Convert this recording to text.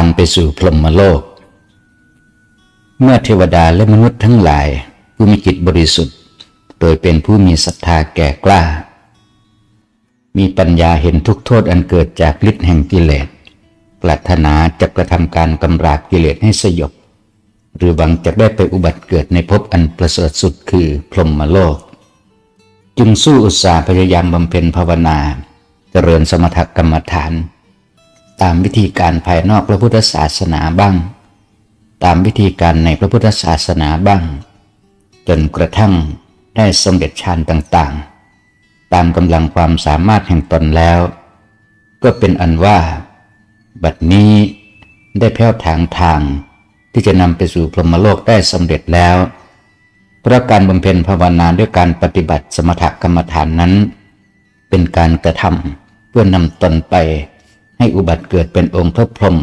างไปสู่พรหมโลก เมื่อเทวดาและมนุษย์ทั้งหลาย ผู้มีจิตบริสุทธิ์ โดยเป็นผู้มีศรัทธาแก่กล้า มีปัญญาเห็นทุกโทษอันเกิดจากฤทธิ์แห่งกิเลสปรารถนาจะกระทำการกำราบกิเลสให้สยบ หรือหวังจะได้ไปอุบัติเกิดในภพอันประเสริฐสุดคือพรหมโลก จึงสู้อุตสาห์พยายามบำเพ็ญภาวนา เจริญสมถกรรมฐาน ตามวิธีการภายนอกพระพุทธศาสนาบ้าง ตามวิธีการในพระพุทธศาสนาบ้าง จนกระทั่งได้สำเร็จฌานต่างๆ ตามกำลังความสามารถแห่งตนแล้ว ก็เป็นอันว่า บัดนี้ได้แผ้วทางทางที่จะนำไปสู่พรหมโลกได้สำเร็จแล้ว เพราะการบำเพ็ญภาวนาด้วยการปฏิบัติสมถกรรมฐานนั้น เป็นการกระทำเพื่อนำตนไป ให้อุบัติเกิดเป็นองค์พระพรหม